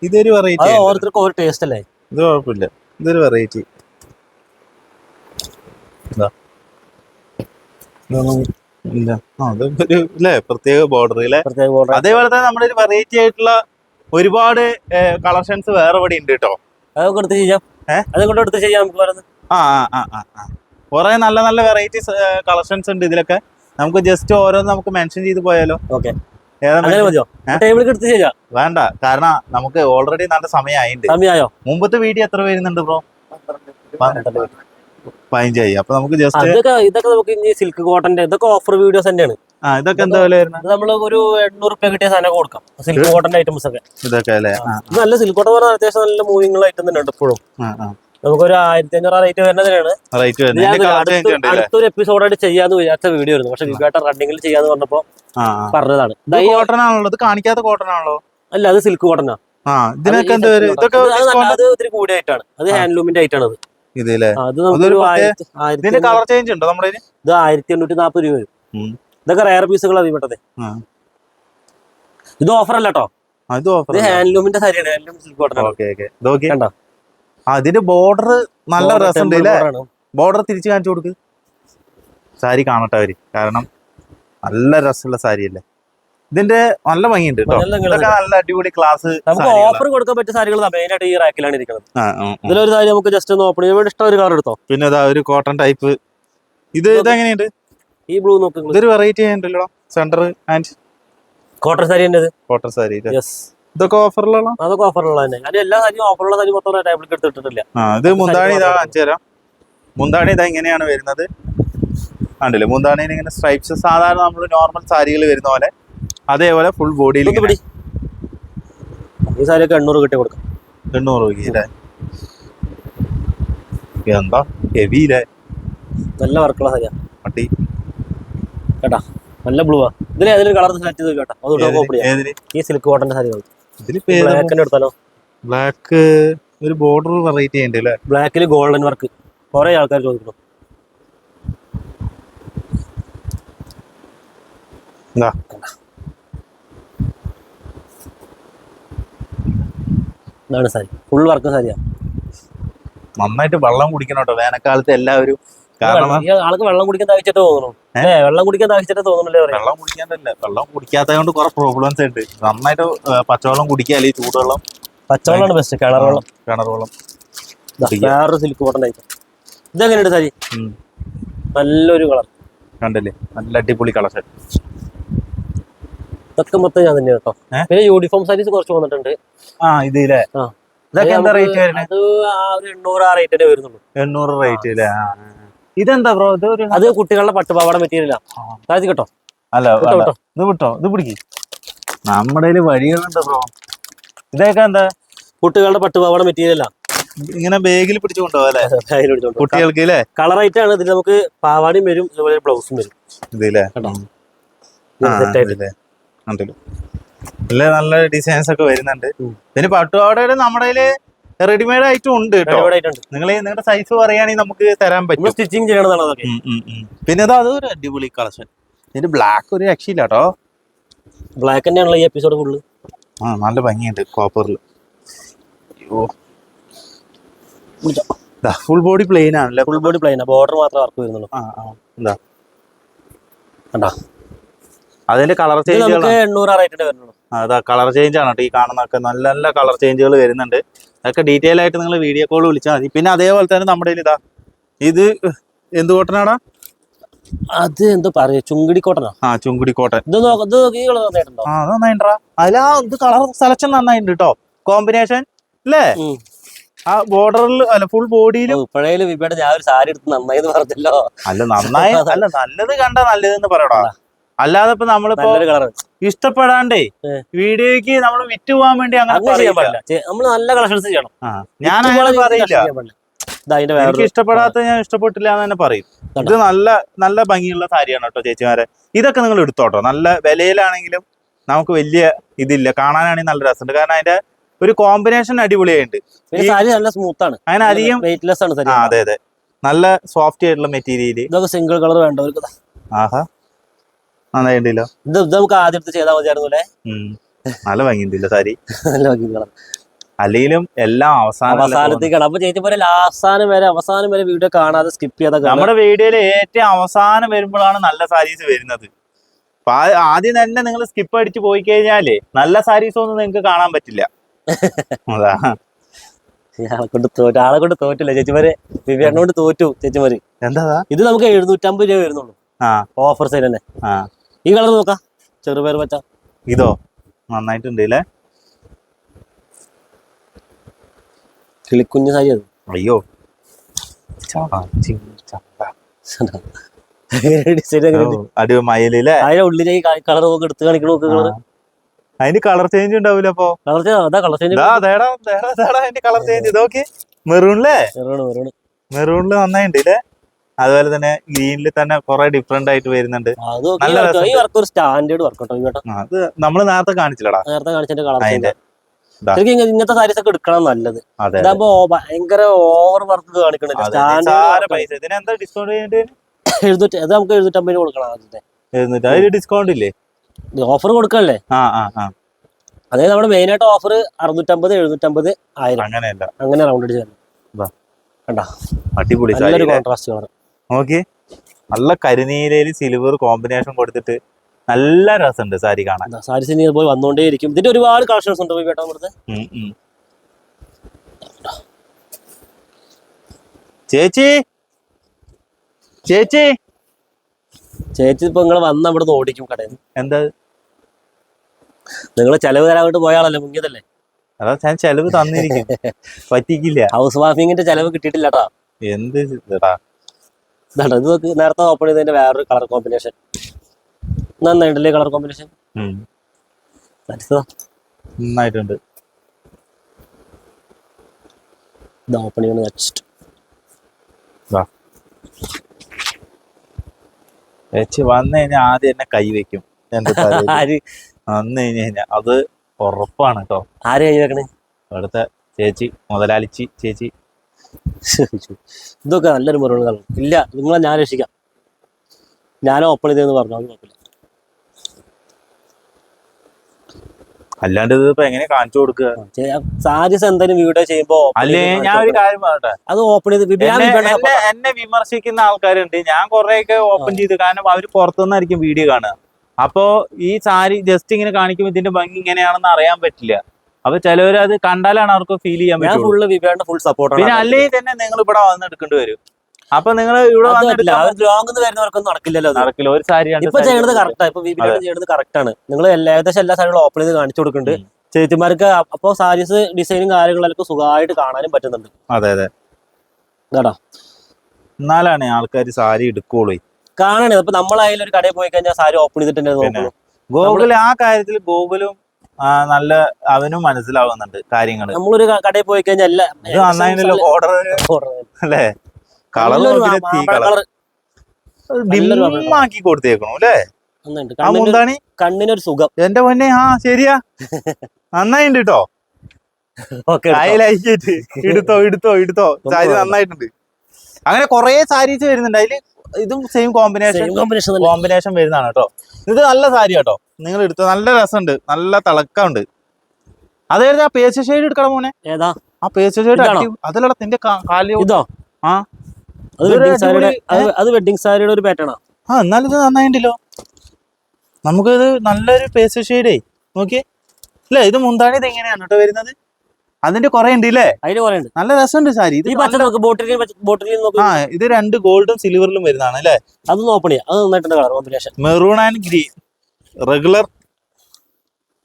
ഇതൊരു വെറൈറ്റി അത് ഓരോരുത്തർക്കും ഓരോ ടേസ്റ്റ് അല്ലേ? ഇത് കുഴപ്പമില്ല. ഇതൊരു വെറൈറ്റി ഇല്ല. അതൊരു അല്ലേ പ്രത്യേക ബോർഡർ. അതേപോലെ തന്നെ നമ്മുടെ ഒരു വെറൈറ്റി ആയിട്ടുള്ള ഒരുപാട് കളക്ഷൻസ് വേറെ ഇവിടെ ഉണ്ട് കേട്ടോ അതൊക്കെ എടുത്ത് ചെയ്യാം. ഏ? അതും കൊണ്ട് എടുത്ത് ചെയ്യാം നമുക്ക് പറയുന്നത് ആ ആ ആ ആ കുറെ നല്ല നല്ല വെറൈറ്റീസ് കളക്ഷൻസ് ഉണ്ട് ഇതിലൊക്കെ. നമുക്ക് ജസ്റ്റ് ഓരോന്ന് നമുക്ക് മെൻഷൻ ചെയ്ത് പോയാലോ? ഓക്കെ വേണ്ട. കാരണം നമുക്ക് ഓൾറെഡി നല്ല സമയമായിട്ടുണ്ട് സമയമായോ? മുമ്പത്തെ വീഡിയോ എത്ര വരുന്നുണ്ട് ബ്രോ പതിനഞ്ചായി. അപ്പൊ നമുക്ക് ജസ്റ്റ് ഇതൊക്കെ ഇതൊക്കെ നമുക്ക് ഇനി സിൽക്ക് കോട്ടന്റെ ഇതൊക്കെ ഓഫർ വീഡിയോസ് തന്നെയാണ്. ആ ഇതൊക്കെ എന്താ വില വരുന്നത്? നമ്മൾ ഒരു എണ്ണൂറ് രൂപ കിട്ടിയ സാധനം കൊടുക്കാം. സിൽക്ക് കോട്ടന്റെ ഐറ്റംസ് ഒക്കെ. ഇതൊക്കെ അല്ലേ? നല്ല സിൽക്ക് കോട്ടൻ പറഞ്ഞാൽ അത്യാവശ്യം നല്ല മൂവിംഗ് ഐറ്റം തന്നെ ഉണ്ട് ഇപ്പോഴും. നമുക്കൊരു ആയിരത്തി അഞ്ഞൂറ് റേറ്റ് വരുന്നതിനാണ്. അടുത്തൊരു എപ്പിസോഡായിട്ട് ചെയ്യാന്ന് വിചാരിച്ച വീഡിയോ ആയിരുന്നു. പക്ഷെ വിവേട്ട റണ്ണിങ്ങിൽ ചെയ്യാന്ന് പറഞ്ഞപ്പോ പറഞ്ഞതാണ്. കോട്ടൺ ആണല്ലോ. ഇത് കാണിക്കാത്ത കോട്ടൺ ആണല്ലോ. അല്ല അത് സിൽക്ക് കോട്ടനാ ആ. ഇതിനൊക്കെ കൂടിയായിട്ടാണ് ഇതൊക്കെ അത്. ഹാൻഡ്ലൂമിന്റെ ആയിട്ടാണ് അത് ഇതിന്റെ കളർ ചേഞ്ച് ഉണ്ടോ നമ്മുടെ? ഇത് ആയിരത്തി എണ്ണൂറ്റി നാപ്പത് രൂപ വരും. ഇതൊക്കെ റയർ പീസുകളാണ് വിപട്ടത്. ഇത് ഓഫർ അല്ല കേട്ടോ ഇത് ഹാൻഡ്ലൂമിന്റെ സാരിയാണ്. Handloom silk cotton okay okay. ഇതൊക്കെ കണ്ടോ? അതിന്റെ ബോർഡർ നല്ല രസമുണ്ട് അല്ലേ ബോർഡർ തിരിച്ചു കാണിച്ചു കൊടുക്ക്. സാരി കാണട്ടെ അവർ. കാരണം നല്ല രസമുള്ള സാരി അല്ലേ? ഇതിന്റെ നല്ല ഭംഗിയുണ്ട് നല്ല അടിപൊളി ക്ലാസ് നമുക്ക് ഓഫർ കൊടുക്കാൻ പറ്റിയ സാരികൾ മെയിൻ ആയിട്ട് ഈ റാക്കിലാണ് ഇരിക്കുന്നത് ഇതിലൊരു സാരി നമുക്ക് ജസ്റ്റ് ഒന്ന് ഓപ്പൺ ചെയ്യാൻ ഇഷ്ടം ഒരു കളർ എടുത്തോ? പിന്നെ അതാ ഒരു കോട്ടൺ ടൈപ്പ് ഇത് ഇതെങ്ങനെയുണ്ട്? ഈ ബ്ലൂ നോക്ക് ഇതൊരു വെറൈറ്റി ഉണ്ടല്ലോ സെന്റർ ആൻഡ് കോട്ടൺ സാരി കോട്ടർ സാരി യെസ് ഇതൊക്കെ ഓഫറിലുള്ള അതൊക്കെ ഓഫറിലുള്ള തന്നെ. അതിന് എല്ലാ കാര്യവും ഓഫറുള്ള സാരി മൊത്തം ടേബിളിൽ എടുത്തിട്ടില്ല ഇത് മുന്താണി ഇതാ കാണിച്ചു തരാം മുന്താണി ഇതാ ഇങ്ങനെയാണ് വരുന്നത്. കണ്ടില്ലേ? മുന്താണിയിൽ ഇങ്ങനെ സ്ട്രൈപ്സ് സാധാരണ നമ്മൾ നോർമൽ സാരികൾ വരുന്ന പോലെ അതേപോലെ ഫുൾ ബോഡിയിൽ ഈ സാരിയൊക്കെ എണ്ണൂറ് കിട്ടി കൊടുക്കാം. എണ്ണൂറ് രൂപ എന്താ ഹെവിയില്ലേ നല്ല വർക്കുള്ള സാരിയാ. പട്ടി കേട്ടാ? നല്ല ബ്ലൂ ആ ഇതിൽ ഏതെങ്കിലും കളർ സെലക്ട് ചെയ്ത് കേട്ടോ. ഓപ്പൺ ഈ സിൽക്ക് കോട്ടന്റെ സാരികൾ ഇതിൽ ബ്ലാക്കിന്റെ എടുത്താലോ ബ്ലാക്ക് ഒരു ബോർഡർ വെറൈറ്റി ഉണ്ട് അല്ലേ? ബ്ലാക്കിൽ ഗോൾഡൻ വർക്ക് കുറെ ആൾക്കാർ ചോദിക്കുന്നു. ഇതാ. ഇതാണ് സാരി. Full work സാരിയാ. നന്നായിട്ട് വെള്ളം കുടിക്കണം കേട്ടോ. വേനൽക്കാലത്ത് എല്ലാവരും ആൾക്ക് വെള്ളം കുടിക്കാൻ താഴ്ചിട്ട് തോന്നുന്നു. ഏ? വെള്ളം കുടിക്കാൻ താഴ്ചിട്ട് തോന്നുന്നില്ലേ വെള്ളം കുടിക്കാനല്ല. വെള്ളം കുടിക്കാത്തത് കൊണ്ട് കുറെ പ്രോബ്ലംസ് ഉണ്ട്. നന്നായിട്ട് പച്ചവെള്ളം കുടിക്കുക അല്ലെങ്കിൽ ചൂടുവെള്ളം? പച്ചവെള്ളമാണ് ബെസ്റ്റ് കിണർ വെള്ളം. കിണർ വെള്ളം. വേറൊരു സിൽക്ക് കോട്ടൺ ടൈപ്പ് ഇതെങ്ങനെയുണ്ട് സാരി. നല്ലൊരു കളർ കണ്ടില്ലേ? നല്ല അടിപൊളി കളർ ഇതൊക്കെ മൊത്തം ഞാൻ തന്നെ കേട്ടോ. പിന്നെ യൂണിഫോം സാരീസ് കുറച്ച് വന്നിട്ടുണ്ട്. ആ ഇതില്ലേ ആ. ഇതൊക്കെ എന്താ റേറ്റ് വരുന്നത്? അത് ആ ഒരു എണ്ണൂറ് ആ റേറ്റ് വരുന്നുള്ളൂ. എണ്ണൂറ് റേറ്റ് അല്ലേ. ഇതെന്താ ബ്രോ ഇത് ഒരു അത് കുട്ടികളുടെ പട്ടുപാവാട മെറ്റീരിയൽ. താഴ്ത്തി കേട്ടോ അല്ല. ഇത് വിട്ടോ. ഇത് പിടിക്ക്. നമ്മുടെ വഴികളുണ്ട് ബ്രോ ഇതൊക്കെ എന്താ? കുട്ടികളുടെ പട്ടുപാവാട മെറ്റീരിയലാണ് ഇങ്ങനെ ബാഗിൽ പിടിച്ചു കൊണ്ടുപോകാം കുട്ടികൾക്ക് അല്ലേ കളർ ഐറ്റം ആണ്. ഇതിൽ നമുക്ക് പാവാടയും വരും അതുപോലെ ബ്ലൗസും വരും. ഇതില്ലേ നല്ല ഡിസൈൻസ് ഒക്കെ വരുന്നുണ്ട്. പിന്നെ പട്ടുപാവാടയുടെ നമ്മുടെ റെഡിമെയ്ഡ് ആയിട്ടും ഉണ്ട് കേട്ടോ. നിങ്ങൾ നിങ്ങളുടെ സൈസ് പറയുകയാണെങ്കിൽ നമുക്ക് തരാൻ പറ്റും. സ്റ്റിച്ചിങ് ചെയ്യണതാണ് അതൊക്കെ. പിന്നെ അത് അതൊരു അടിപൊളി കളക്ഷൻ ഇതിന്റെ ബ്ലാക്ക് ഒരു രക്ഷയില്ല കേട്ടോ. ബ്ലാക്ക് തന്നെയാണല്ലോ ഈ എപ്പിസോഡ് ഫുള്ള് ആ നല്ല ഭംഗിയുണ്ട് കോപ്പറിൽ അയ്യോ. ഫുൾ ബോഡി പ്ലെയിൻ ആണല്ലേ? ഫുൾ ബോഡി പ്ലെയിൻ ബോർഡർ മാത്രമേ വർക്ക് വരുന്നുള്ളൂ. ആ ആ എന്താ അതിന്റെ കളർ ചേഞ്ച് എണ്ണൂറ് റേറ്റിന്റെ വരുന്നുള്ളൂ. അതാ കളർ ചേഞ്ച് ആണ് കേട്ടോ ഈ കാണുന്നൊക്കെ നല്ല നല്ല കളർ ചേഞ്ചുകൾ വരുന്നുണ്ട്. അതൊക്കെ ഡീറ്റെയിൽ ആയിട്ട് നിങ്ങൾ വീഡിയോ കോൾ വിളിച്ചാൽ മതി. പിന്നെ അതേപോലെ തന്നെ നമ്മുടെ ഇതാ ഇത് എന്ത് കോട്ടനാടാ അത് എന്തോ പറയാ ചുങ്കിടി കോട്ടനാ ആ? ചുങ്കുടി കോട്ടൻ ഇത് ഇത് ഈ കളർ നന്നായിട്ടുണ്ടോ? ആ അത് നന്നായിട്ടാ അതിലാ ഇത് കളർ സെലക്ഷൻ നന്നായിട്ടുണ്ട് കേട്ടോ കോമ്പിനേഷൻ അല്ലേ ആ ബോർഡറിൽ അല്ല ഫുൾ ബോഡിയിലും ഇപ്പോഴേലും വിപയുടെ ഞാൻ ഒരു സാരി എടുത്ത് നന്നായി പറഞ്ഞല്ലോ. അല്ല നന്നായി അല്ല നല്ലത് കണ്ട നല്ലതെന്ന് പറയടാ. അല്ലാതെ ഇപ്പൊ നമ്മളിപ്പോ നല്ലൊരു കളർ ഇഷ്ടപ്പെടാണ്ടേ വീഡിയോയ്ക്ക് വീഡിയോക്ക് നമ്മൾ വിറ്റ് പോകാൻ വേണ്ടി അങ്ങനെ ചെയ്യാൻ നല്ല കളക്ഷൻസ് ചെയ്യണം. ഞാൻ അങ്ങനെ പറയില്ല. കളക്ഷൻ ചെയ്യാൻ പാടില്ല. ഇതാ അതിന്റെ എനിക്ക് വേറെ ഇഷ്ടപ്പെടാത്ത ഞാൻ ഇഷ്ടപ്പെട്ടില്ല എന്ന് തന്നെ പറയും. ഇത് നല്ല നല്ല ഭംഗിയുള്ള സാരിയാണ് കേട്ടോ ചേച്ചിമാരെ. ഇതൊക്കെ നിങ്ങൾ എടുത്തോട്ടോ നല്ല വിലയിലാണെങ്കിലും നമുക്ക് വലിയ ഇതില്ല. കാണാനാണെങ്കിൽ നല്ല രസമുണ്ട്. കാരണം അതിന്റെ ഒരു കോമ്പിനേഷൻ അടിപൊളിയായിട്ടുണ്ട്. പിന്നെ സാരി നല്ല സ്മൂത്ത് ആണ്. അങ്ങനെ അധികം വെയിറ്റ്ലെസ് ആണ് സാരി. ആ അതെ അതെ. നല്ല സോഫ്റ്റ് ആയിട്ടുള്ള മെറ്റീരിയൽ ഇതൊക്കെ സിംഗിൾ കളർ വേണ്ടവർക്ക്. ആഹാ. നന്നായിട്ടുണ്ടല്ലോ ഇത് ഇത് നമുക്ക് ആദ്യം എടുത്ത് ചെയ്താൽ മതിയായിരുന്നു അല്ലേ? നല്ല ഭംഗിയുണ്ടല്ലോ സാരി. നല്ല ഭംഗി കളർ അല്ലെങ്കിലും എല്ലാം അവസാനം. അവസാനത്തേക്കാണ്. അപ്പൊ ചേച്ചി പോലെ അവസാനം വരെ അവസാനം വരെ വീഡിയോ കാണാതെ സ്കിപ്പ് ചെയ്ത നമ്മുടെ വീഡിയോയിൽ ഏറ്റവും അവസാനം വരുമ്പോഴാണ് നല്ല സാരീസ് വരുന്നത്. അപ്പൊ ആദ്യം തന്നെ നിങ്ങൾ സ്കിപ്പ് അടിച്ച് പോയി കഴിഞ്ഞാലേ നല്ല സാരീസ് ഒന്നും നിങ്ങൾക്ക് കാണാൻ പറ്റില്ല. അതാ. ആളെ കൊണ്ട് തോറ്റു. ആളെ കൊണ്ട് തോറ്റില്ല. ചേച്ചിമാര് വിവേണ്ണ കൊണ്ട് തോറ്റു ചേച്ചിമാര്. എന്താ ഇത് നമുക്ക് എഴുന്നൂറ്റമ്പത് രൂപ വരുന്നുള്ളൂ. ആ. ഓഫർ സൈഡ് തന്നെ. ഈ കളർ നോക്കാം. ചെറുപേർ പച്ച. ഇതോ? നന്നായിട്ടുണ്ട് അല്ലേ കിളിക്കുഞ്ഞ് സാരി അത്. അയ്യോ. ചാ, ചി, ചാ. ഡിസൈൻ എങ്ങനെ ഓ, അടി മയിലല്ലേ? അതിന്റെ ഉള്ളിലേക്ക് കളർ നോക്ക് എടുത്ത് കാണിക്കണ നോക്ക് കളർ അതിന് കളർ ചേഞ്ച് ഉണ്ടാവില്ല അപ്പൊ? കളർ അതാ കളർ ചേഞ്ച് ദാ, ദേടാ, ദേടാ, ദേടാ, അതിന്റെ കളർ ചേഞ്ച് ഇതൊക്കെ. മെറൂണില്ലേ മെറൂണ് മെറൂണ് മെറൂണിൽ നന്നായിട്ടുണ്ട് അതുപോലെ തന്നെ ഗ്രീനിൽ തന്നെ കുറെ ഡിഫറെന്റ് ആയിട്ട് വരുന്നുണ്ട്. നല്ല ഈ വർക്ക് ഒരു സ്റ്റാൻഡേർഡ് വർക്ക് കേട്ടോ അത് നമ്മൾ നേരത്തെ കാണിച്ചില്ലടാ. നേരത്തെ കാണിച്ചതിന്റെ കളർ അതിന്റെ. ഇങ്ങനത്തെ സാരീസ് ഒക്കെ എടുക്കണം നല്ലത്. ഇതാകുമ്പോ ഭയങ്കര ഓവർ വർക്ക് കാണിക്കണില്ല? സ്റ്റാൻഡേർഡ് പൈസ. ഇതിനെന്താ ഡിസ്കൗണ്ട് ചെയ്തിട്ട് എഴുന്നൂറ്റി അത് നമുക്ക് എഴുന്നൂറ്റമ്പതിന് കൊടുക്കണം ആദ്യത്തെ. എന്നിട്ട് അതിൽ ഡിസ്കൗണ്ട് ഇല്ലേ? ഓഫർ കൊടുക്കണല്ലേ? ആ ആ ആ. അതായത് നമ്മുടെ മെയിൻ ആയിട്ട് ഓഫർ അറുന്നൂറ്റമ്പത് എഴുന്നൂറ്റമ്പത് ആയിരം. അങ്ങനെയല്ല. അങ്ങനെ റൗണ്ട് അടിച്ച് കണ്ടോ? അടിപൊളി നല്ലൊരു കോൺട്രാസ്റ്റ് കളർ നോക്കി നല്ല കരിനീലയിൽ സിൽവർ കോമ്പിനേഷൻ കൊടുത്തിട്ട് നല്ല രസമുണ്ട് സാരി കാണാൻ. സാരി സിനി പോയി വന്നുകൊണ്ടേയിരിക്കും ഇതിന്റെ ഒരുപാട് കളക്ഷൻസ് ഉണ്ട് പോയി കേട്ടോ. ചേച്ചി. ചേച്ചി. ചേച്ചി ഇപ്പൊ നിങ്ങൾ വന്ന് അവിടെ നിന്ന് ഓടിക്കും കടയിൽ എന്താ? നിങ്ങൾ ചെലവ് തരാനായിട്ട് പോയാളല്ലേ മുങ്ങിയതല്ലേ? അതാ ഞാൻ ചെലവ് തന്നിരിക്കും. പറ്റിക്കില്ല. ഹൗസ് വാഫിങ്ങിന്റെ ചെലവ് കിട്ടിയിട്ടില്ലട്ടാ എന്ത് ഇതെടാ ഇതാണ് ഇത് നോക്ക്. നേരത്തെ ഓപ്പൺ ചെയ്തതിന്റെ വേറൊരു കളർ കോമ്പിനേഷൻ നന്നായിട്ടല്ലേ കളർ കോമ്പിനേഷൻ നന്നായിട്ടുണ്ട്. ഇത് ഓപ്പൺ ചെയ്യണം നെക്സ്റ്റ് ചേച്ചി വന്നു കഴിഞ്ഞാൽ ആദ്യം എന്നെ കൈ വെക്കും. എന്റെ തലയിൽ. ആര്? വന്നു കഴിഞ്ഞു കഴിഞ്ഞാൽ അത് ഉറപ്പാണ് കേട്ടോ. ആര് കൈ വെക്കണേ? അവിടുത്തെ ചേച്ചി മുതലാളിച്ചി ചേച്ചി. ഇതൊക്കെ നല്ലൊരു മറുപടി ഇല്ല നിങ്ങളെ ഞാൻ രക്ഷിക്കാം. ഞാൻ ഓപ്പൺ ചെയ്തെന്ന് പറഞ്ഞു അത് കുഴപ്പമില്ല. അല്ലാണ്ട് ഇതിപ്പോ എങ്ങനെ കാണിച്ചു കൊടുക്കുക? സാരീസ് എന്തായാലും വീഡിയോ ചെയ്യുമ്പോ അല്ലേ ഞാൻ ഒരു കാര്യം പറയട്ടെ? അത് ഓപ്പൺ ചെയ്ത് എന്നെ വിമർശിക്കുന്ന ആൾക്കാരുണ്ട്. ഞാൻ കുറെയൊക്കെ ഓപ്പൺ ചെയ്തു. കാരണം അവർ പുറത്തുനിന്നായിരിക്കും വീഡിയോ കാണുക. അപ്പോ ഈ സാരി ജസ്റ്റ് ഇങ്ങനെ കാണിക്കുമ്പോൾ ഇതിന്റെ ഭംഗി ഇങ്ങനെയാണെന്ന് അറിയാൻ പറ്റില്ല. അപ്പൊ ചിലവര് അത് കണ്ടാലാണ് അവർക്ക് ഫീൽ ചെയ്യാൻ ഞാൻ ഫുള്ള് ഫുൾ സപ്പോർട്ടാണ് പിന്നെ അല്ലെങ്കിൽ തന്നെ നിങ്ങൾ ഇവിടെ വന്ന് എടുക്കേണ്ടി വരും. അപ്പൊ നിങ്ങൾ ഇവിടെ വന്ന് ലോങ് വരുന്നവർക്കൊന്നും നടക്കില്ലല്ലോ അത്. നടക്കില്ല. ഒരു സാരി രണ്ട് ഇപ്പൊ സാരി ചെയ്യണത് കറക്റ്റാ ഇപ്പൊ വിപിൻ ചെയ്യുന്നത് കറക്റ്റ് ആണ്. നിങ്ങൾ എല്ലാ ഏകദേശം എല്ലാ സാരികളും ഓപ്പൺ ചെയ്ത് കാണിച്ചു കൊടുക്കുന്നുണ്ട്. ചേച്ചിമാർക്ക് അപ്പൊ സാരീസ് ഡിസൈനും കാര്യങ്ങളൊക്കെ സുഖമായിട്ട് കാണാനും പറ്റുന്നുണ്ട്. അതെ അതെ. കേട്ടോ? എന്നാലാണ് ആൾക്കാർ സാരി എടുക്കുള്ളൂ. കാണണേ. അപ്പൊ നമ്മളായാലും ഒരു കടയിൽ പോയി കഴിഞ്ഞാൽ സാരി ഓപ്പൺ ചെയ്തിട്ട് തന്നെ ഗോകുൽ ആ കാര്യത്തിൽ ഗോകുലും നല്ല അവനും മനസ്സിലാവുന്നുണ്ട് കാര്യങ്ങൾ നമ്മളൊരു കടയിൽ പോയി കഴിഞ്ഞാൽ ഓർഡർ അല്ലേ? കളർ തീ കളർ ഡിമ്മാക്കി കൊടുത്തേക്കണു അല്ലേ? മുന്താണി? കണ്ണിനൊരു സുഖം. എന്റെ പൊന്നെ ആ ശരിയാ. നന്നായിണ്ട് കേട്ടോ. ഓക്കെ അയലയച്ചിട്ട് എടുത്തോ എടുത്തോ എടുത്തോ സാരി നന്നായിട്ടുണ്ട്. അങ്ങനെ കൊറേ സാരീസ് വരുന്നുണ്ട്. അതിൽ ഇതും സെയിം കോമ്പിനേഷൻ കോമ്പിനേഷൻ വരുന്നതാണ് കേട്ടോ ഇത് നല്ല സാരി കേട്ടോ നിങ്ങൾ എടുത്ത നല്ല രസമുണ്ട്. നല്ല തിളക്കമുണ്ട്. അതായത് ആ പേച്ച ഷെയ്ഡ് എടുക്കണം മോനെ. ഏതാ? ആ പേച്ച ഷെയ്ഡ്? അതിലുള്ള നിന്റെ കാലിയോ? ഇതോ? ആ. അത് വെഡിങ് സാരിയുടെ ഒരു പാറ്റേണാ ആ. എന്നാലും ഇത് നന്നായിണ്ടല്ലോ. നമുക്കിത് നല്ലൊരു പേച്ച ഷെയ്ഡേ നോക്കിയേ. അല്ലേ ഇത് മുന്താണി ഇത് എങ്ങനെയാണ് കേട്ടോ വരുന്നത്? അതിന്റെ കുറെ ഉണ്ട് ഇല്ലേ? അതിന് കുറേ ഉണ്ട്. നല്ല രസമുണ്ട് സാരി. ഇത് ബോട്ടിൽ ബോട്ടിൽ ആ ഇത് രണ്ട് ഗോൾഡും സിൽവറിലും വരുന്നതാണ് അല്ലേ അത് ചെയ്യാം. അത് നന്നായിട്ടുണ്ട് colour combination maroon and green regular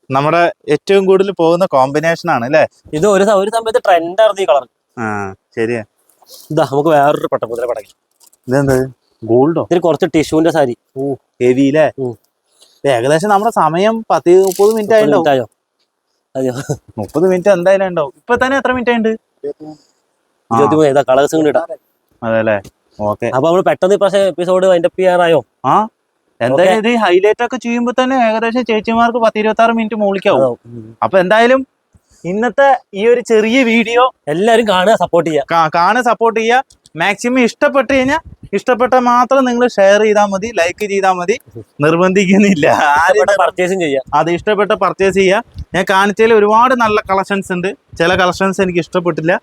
നമ്മുടെ ഏറ്റവും കൂടുതൽ പോകുന്ന കോമ്പിനേഷൻ ആണ് അല്ലേ? ഇത് ഒരു ഒരു സമയത്ത് ട്രെൻഡ് ആയിരുന്നു ഈ കളർ ആ ശരിയാ. ഇതാ നമുക്ക് വേറൊരു പട്ടമുദ്ര പടക്കി ഇതെന്ത്? ഗോൾഡോ ഇതിന് കുറച്ച് ടിഷ്യൂന്റെ സാരി. ഓ ഹെവി അല്ലേ ഏകദേശം നമ്മുടെ സമയം പത്ത് മുപ്പത് മിനിറ്റ് ആയിട്ടുണ്ടാവും. ആയോ? അതെയോ? മുപ്പത് മിനിറ്റ് എന്തായാലും ഉണ്ടാവും. ഇപ്പൊ തന്നെ എത്ര മിനിറ്റ് ഉണ്ട് ഇരുപത്തിമൂന്ന് കളേഴ്സ് കൂടി ഇടാം. അതെ അല്ലേ ഓക്കെ. അപ്പൊ നമ്മൾ പെട്ടെന്ന് ഇപ്രാവശ്യം എപ്പിസോഡ് വൈൻഡ് അപ്പ് ചെയ്യാറായോ? ആ. എന്തായാലും ഇത് ഹൈലൈറ്റ് ഒക്കെ ചെയ്യുമ്പോ തന്നെ ഏകദേശം ചേച്ചിമാർക്ക് പത്ത് ഇരുപത്തി ആറ് മിനിറ്റ് മൂളിക്കാവും. അപ്പൊ എന്തായാലും ഇന്നത്തെ ഈ ഒരു ചെറിയ വീഡിയോ എല്ലാരും കാണുക സപ്പോർട്ട് ചെയ്യാം കാണുക സപ്പോർട്ട് ചെയ്യുക. മാക്സിമം ഇഷ്ടപ്പെട്ട് കഴിഞ്ഞാൽ ഇഷ്ടപ്പെട്ട മാത്രം നിങ്ങൾ ഷെയർ ചെയ്താൽ മതി ലൈക്ക് ചെയ്താൽ മതി. നിർബന്ധിക്കുന്നില്ല. പർച്ചേസും ചെയ്യാം. അത് ഇഷ്ടപ്പെട്ട പർച്ചേസ് ചെയ്യുക. ഞാൻ കാണിച്ചതിൽ ഒരുപാട് നല്ല കളക്ഷൻസ് ഉണ്ട്. ചില കളക്ഷൻസ് എനിക്ക് ഇഷ്ടപ്പെട്ടില്ല.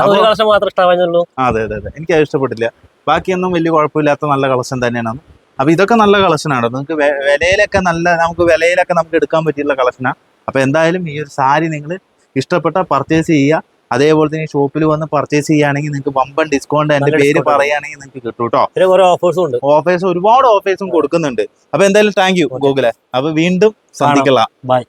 അതെ അതെ അതെ എനിക്ക് അത് ഇഷ്ടപ്പെട്ടില്ല. ബാക്കിയൊന്നും വലിയ കുഴപ്പമില്ലാത്ത നല്ല കളക്ഷൻ തന്നെയാണ് അപ്പൊ ഇതൊക്കെ നല്ല കളക്ഷനാണ് നിങ്ങൾക്ക് വിലയിലൊക്കെ നല്ല നമുക്ക് വിലയിലൊക്കെ നമുക്ക് എടുക്കാൻ പറ്റിയുള്ള കളക്ഷനാണ് അപ്പോൾ എന്തായാലും ഈ ഒരു സാരി നിങ്ങൾ ഇഷ്ടപ്പെട്ട പർച്ചേസ് ചെയ്യുക. അതേപോലെ തന്നെ ഷോപ്പിൽ വന്ന് പർച്ചേസ് ചെയ്യുകയാണെങ്കിൽ നിങ്ങൾക്ക് വമ്പൻ ഡിസ്കൗണ്ട് എന്റെ പേര് പറയുകയാണെങ്കിൽ നിങ്ങൾക്ക് കിട്ടും കേട്ടോ ഓഫേഴ്സും ഉണ്ട്. ഓഫേഴ്സ് ഒരുപാട് ഓഫേഴ്സും കൊടുക്കുന്നുണ്ട്. അപ്പൊ എന്തായാലും താങ്ക് യു ഗൂഗിളെ അപ്പൊ വീണ്ടും ശ്രദ്ധിக்கலாம் ബൈ